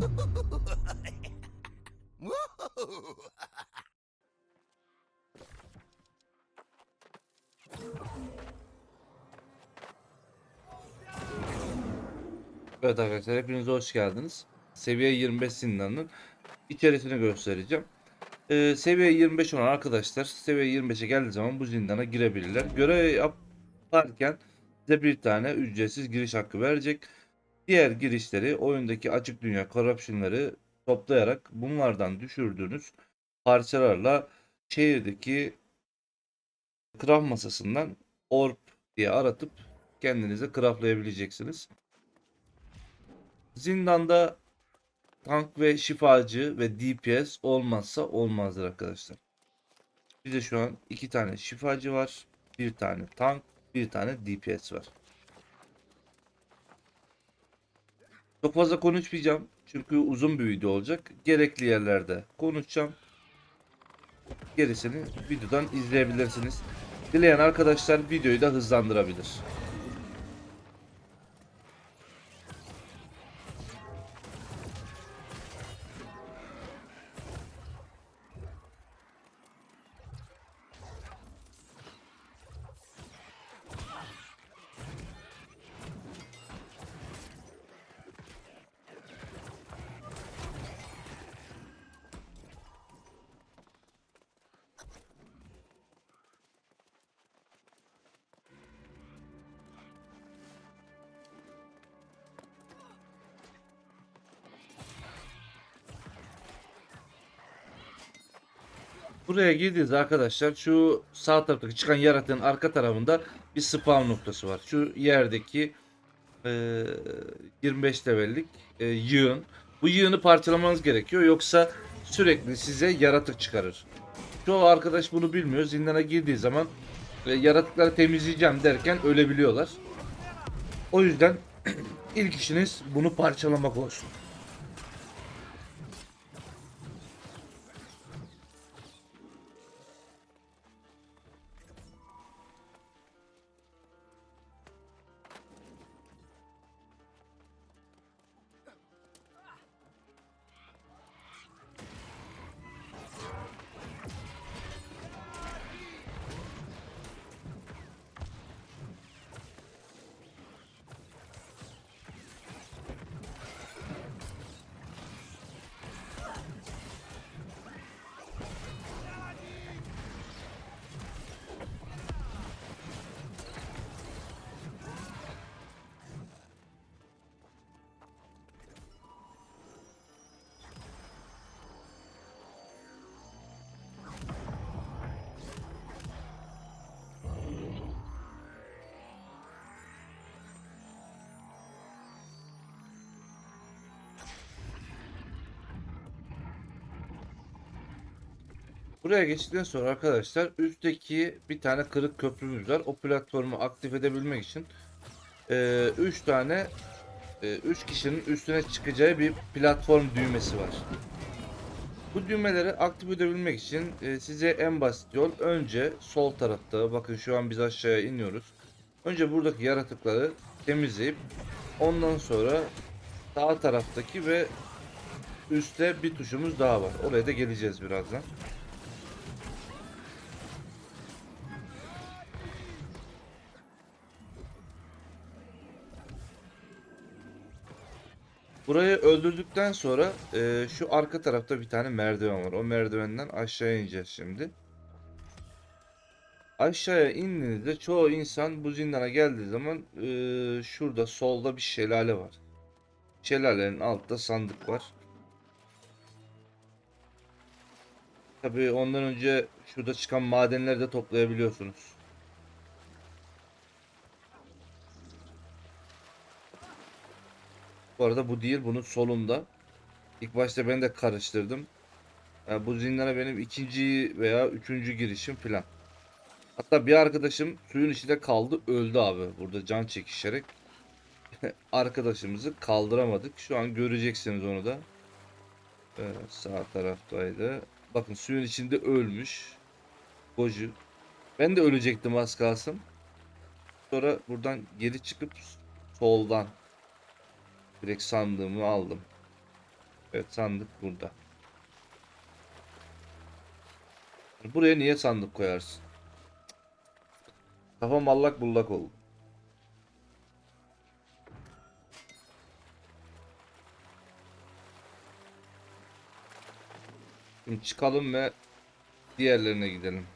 Evet arkadaşlar hepiniz hoş geldiniz. Seviye 25 zindanın içerisini göstereceğim. Ee, seviye 25 olan arkadaşlar seviye 25'e geldiği zaman bu zindana girebilirler. Görev yaparken size bir tane ücretsiz giriş hakkı verecek. Diğer girişleri oyundaki açık dünya corruption'ları toplayarak bunlardan düşürdüğünüz parçalarla şehirdeki craft masasından orb diye aratıp kendinize craftlayabileceksiniz. Zindanda tank ve şifacı ve DPS olmazsa olmazdır arkadaşlar. Bize şu an iki tane şifacı var. Bir tane tank, bir tane DPS var. Çok fazla konuşmayacağım. Çünkü uzun bir video olacak. Gerekli yerlerde konuşacağım. Gerisini videodan izleyebilirsiniz. Dileyen arkadaşlar videoyu da hızlandırabilir. Buraya girdiğiniz arkadaşlar şu sağ taraftaki çıkan yaratığın arka tarafında bir spawn noktası var. Şu yerdeki e, 25 levellik e, yığın. Bu yığını parçalamanız gerekiyor yoksa sürekli size yaratık çıkarır. Çoğu arkadaş bunu bilmiyor. Zindana girdiği zaman e, yaratıkları temizleyeceğim derken ölebiliyorlar. O yüzden ilk işiniz bunu parçalamak olsun. Buraya geçtikten sonra arkadaşlar üstteki bir tane kırık köprümüz var. O platformu aktif edebilmek için 3 tane 3 kişinin üstüne çıkacağı bir platform düğmesi var. Bu düğmeleri aktif edebilmek için e, size en basit yol önce sol tarafta bakın şu an biz aşağıya iniyoruz. Önce buradaki yaratıkları temizleyip ondan sonra sağ taraftaki ve üstte bir tuşumuz daha var. Oraya da geleceğiz birazdan. Burayı öldürdükten sonra e, şu arka tarafta bir tane merdiven var. O merdivenden aşağı ineceğiz şimdi. Aşağıya indiğinizde çoğu insan bu zindana geldiği zaman e, şurada solda bir şelale var. Şelalenin altta sandık var. Tabii ondan önce şurada çıkan madenleri de toplayabiliyorsunuz. Bu arada bu değil bunun solunda. İlk başta ben de karıştırdım. Yani bu zindana benim ikinci veya üçüncü girişim filan. Hatta bir arkadaşım suyun içinde kaldı öldü abi. Burada can çekişerek. Arkadaşımızı kaldıramadık. Şu an göreceksiniz onu da. Evet, sağ taraftaydı. Bakın suyun içinde ölmüş. Goju. Ben de ölecektim az kalsın. Sonra buradan geri çıkıp soldan Direkt sandığımı aldım. Evet sandık burada. Buraya niye sandık koyarsın? Kafam allak bullak oldu. Şimdi çıkalım ve diğerlerine gidelim.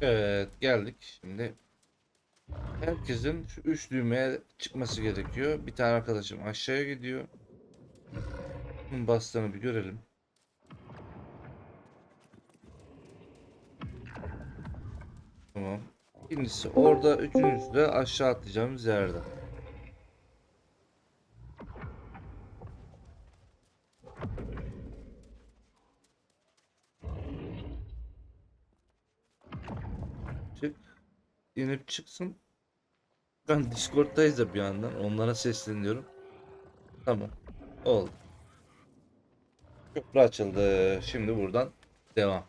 Evet geldik şimdi. Herkesin şu üç düğmeye çıkması gerekiyor. Bir tane arkadaşım aşağıya gidiyor. Bunun bastığını bir görelim. Tamam. İkincisi orada, üçüncüsü de aşağı atlayacağımız yerde. Çık. İnip çıksın. Ben Discord'dayız da bir yandan. Onlara sesleniyorum. Tamam. Oldu. Köprü açıldı. Şimdi buradan devam.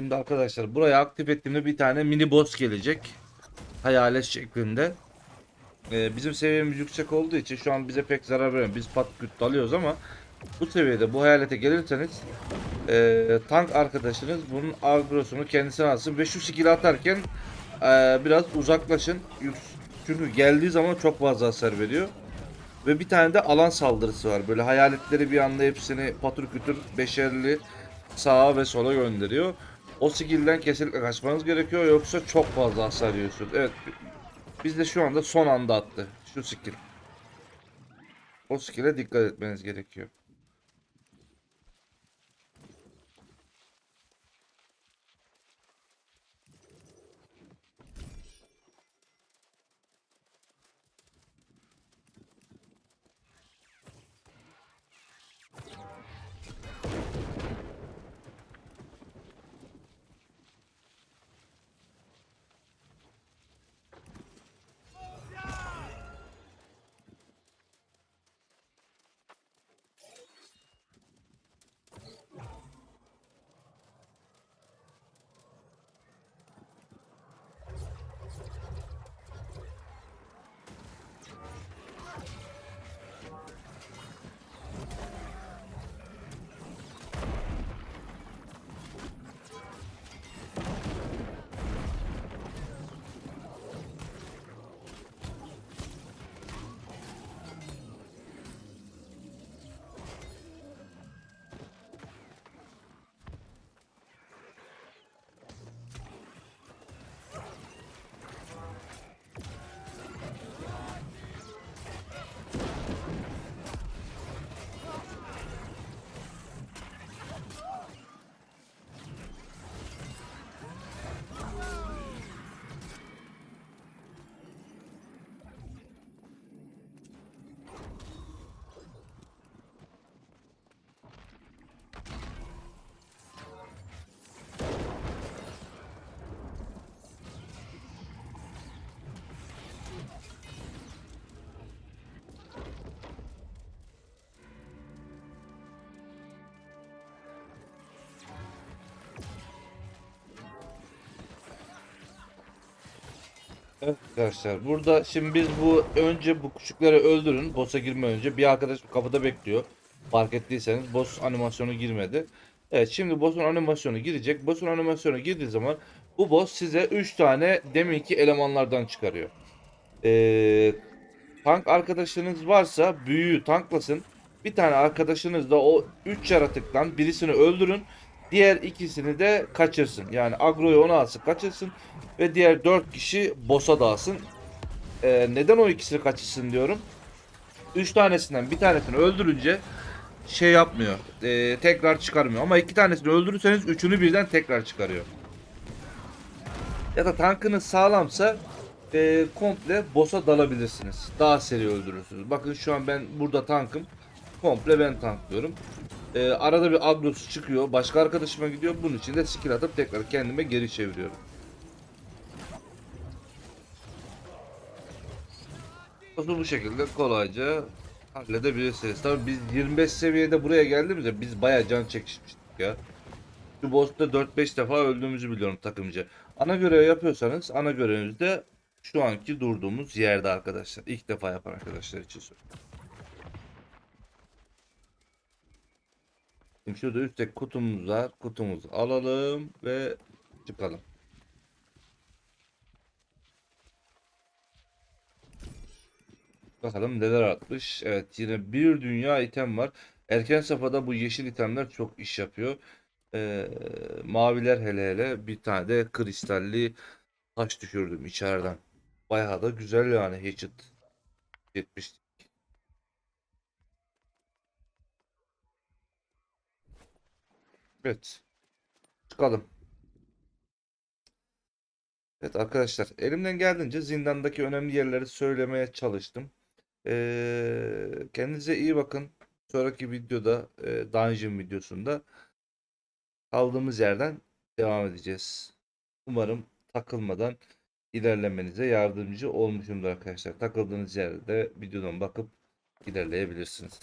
Şimdi arkadaşlar buraya aktif ettiğimde bir tane mini boss gelecek. Hayalet şeklinde. Ee, bizim seviyemiz yüksek olduğu için şu an bize pek zarar vermiyor. Biz pat küt dalıyoruz ama bu seviyede bu hayalete gelirseniz ee, tank arkadaşınız bunun agrosunu kendisine alsın ve şu skill atarken ee, biraz uzaklaşın. Çünkü geldiği zaman çok fazla hasar veriyor. Ve bir tane de alan saldırısı var. Böyle hayaletleri bir anda hepsini patır kütür beşerli sağa ve sola gönderiyor. O skill'den kesinlikle kaçmanız gerekiyor yoksa çok fazla hasar yiyorsunuz. Evet. Biz de şu anda son anda attı. Şu skill. O skill'e dikkat etmeniz gerekiyor. Evet arkadaşlar burada şimdi biz bu önce bu küçükleri öldürün boss'a girme önce bir arkadaş kapıda bekliyor. Fark ettiyseniz boss animasyonu girmedi. Evet şimdi boss'un animasyonu girecek. Boss'un animasyonu girdiği zaman bu boss size 3 tane deminki elemanlardan çıkarıyor. Ee, tank arkadaşınız varsa büyüğü tanklasın. Bir tane arkadaşınız da o 3 yaratıktan birisini öldürün. Diğer ikisini de kaçırsın. Yani agroyu ona alsın kaçırsın. Ve diğer 4 kişi boss'a dağılsın. Ee, neden o ikisini kaçırsın diyorum. 3 tanesinden bir tanesini öldürünce şey yapmıyor. ee, tekrar çıkarmıyor. Ama iki tanesini öldürürseniz üçünü birden tekrar çıkarıyor. Ya da tankınız sağlamsa e, komple boss'a dalabilirsiniz. Daha seri öldürürsünüz. Bakın şu an ben burada tankım. Komple ben tanklıyorum. E, arada bir agrosu çıkıyor. Başka arkadaşıma gidiyor. Bunun için de skill atıp tekrar kendime geri çeviriyorum. Boss'u bu şekilde kolayca halledebilirsiniz. Tabii biz 25 seviyede buraya geldiğimizde biz bayağı can çekişmiştik ya. Şu boss'ta 4-5 defa öldüğümüzü biliyorum takımcı. Ana görev yapıyorsanız ana göreviniz de şu anki durduğumuz yerde arkadaşlar. İlk defa yapan arkadaşlar için söylüyorum. Şimdi şurada üstteki kutumuz var. Kutumuzu alalım ve çıkalım. Bakalım neler atmış. Evet yine bir dünya item var. Erken safhada bu yeşil itemler çok iş yapıyor. Ee, maviler hele hele bir tane de kristalli taş düşürdüm içeriden. Bayağı da güzel yani Hatchet. 70. Evet. Çıkalım. Evet arkadaşlar elimden geldiğince zindandaki önemli yerleri söylemeye çalıştım. Ee, kendinize iyi bakın. Sonraki videoda e, Dungeon videosunda kaldığımız yerden devam edeceğiz. Umarım takılmadan ilerlemenize yardımcı olmuşumdur arkadaşlar. Takıldığınız yerde videodan bakıp ilerleyebilirsiniz.